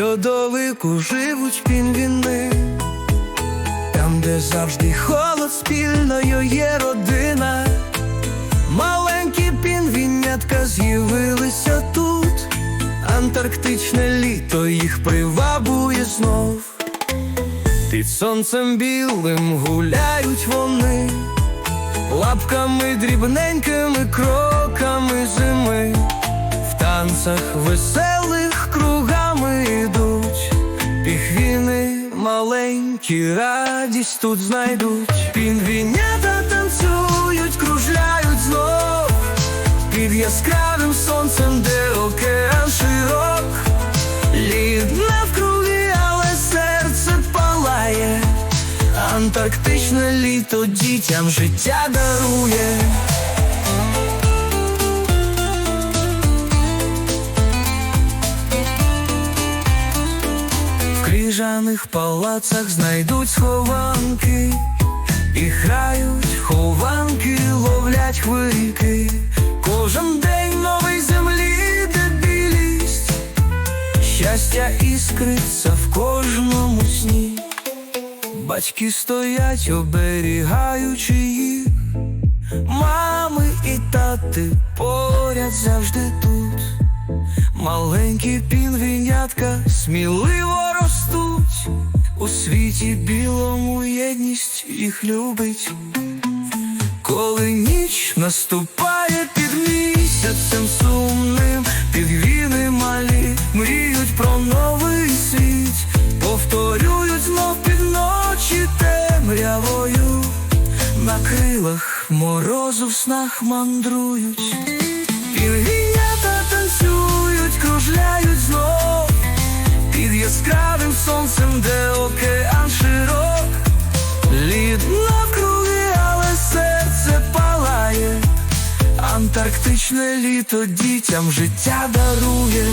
Антарктику живуть пінгвіни, там, де завжди холод спільною є родина. Маленькі пінгвінятка з'явилися тут, Антарктичне літо їх привабує знов. Під сонцем білим гуляють вони, лапками дрібненькими кроками зими, в танцях веселих маленькі, радість тут знайдуть. Пінгвінята танцюють, кружляють знов, під яскравим сонцем, де океан широк. Лід навкруги, але серце палає, Антарктичне літо дітям життя дарує. Крижаних палацах знайдуть схованки і грають хованки, ловлять хвильки. Кожен день новий землі, де білість, щастя іскриться в кожному сні. Батьки стоять, оберігаючи їх, мами і тати поряд завжди тут. Маленькі пінгвінятка сміливо ростуть, у світі білому єдність їх любить. Коли ніч наступає під місяцем сумним, пінгвіни малі мріють про новий світ, повторюють знов під ночі темрявою, на крилах морозу в снах мандрують. Антарктичне літо дітям життя дарує.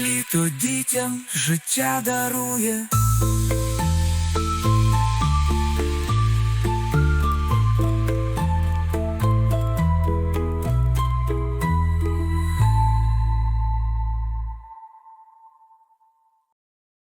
Літо дітям життя дарує.